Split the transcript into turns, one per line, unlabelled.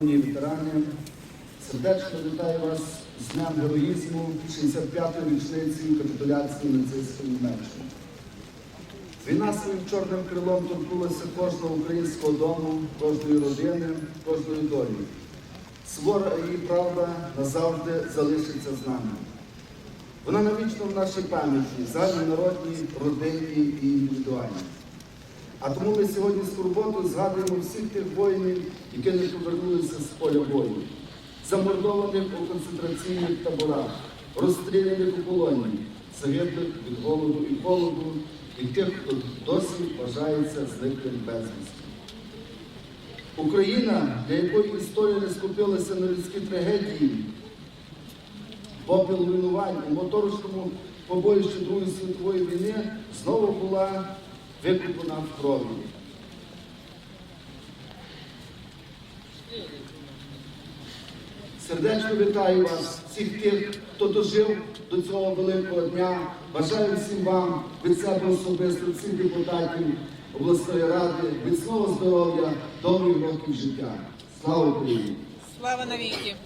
Ветерани, сердечно вітаю вас з Днем героїзму 65-ї річниці капітуляції нацистської Німеччини. Війна своїм чорним крилом торкнулася кожного українського дому, кожної родини, кожної долі. Свора її правда назавжди залишиться з нами. Вона навічно в нашій пам'яті, загальнонародній, родинній і індивідуальній. А тому ми сьогодні з турботою згадуємо всіх тих воїнів, які не повернулися з поля бою, замордованих у концентраційних таборах, розстріляних у полоні, загиблих від голоду і холоду, і тих, хто досі вважається зниклим безвісті. Україна, для якої історія не скупилася на людські трагедії, попіл руйнувань у моторошному побоїщі Другої світової війни знову була викуплена в крові. Сердечно вітаю вас, всіх тих, хто дожив до цього великого дня. Бажаю всім вам від себе особисто, всіх депутатів обласної ради, міцного здоров'я, довгих років життя. Слава Україні!
Слава навіки!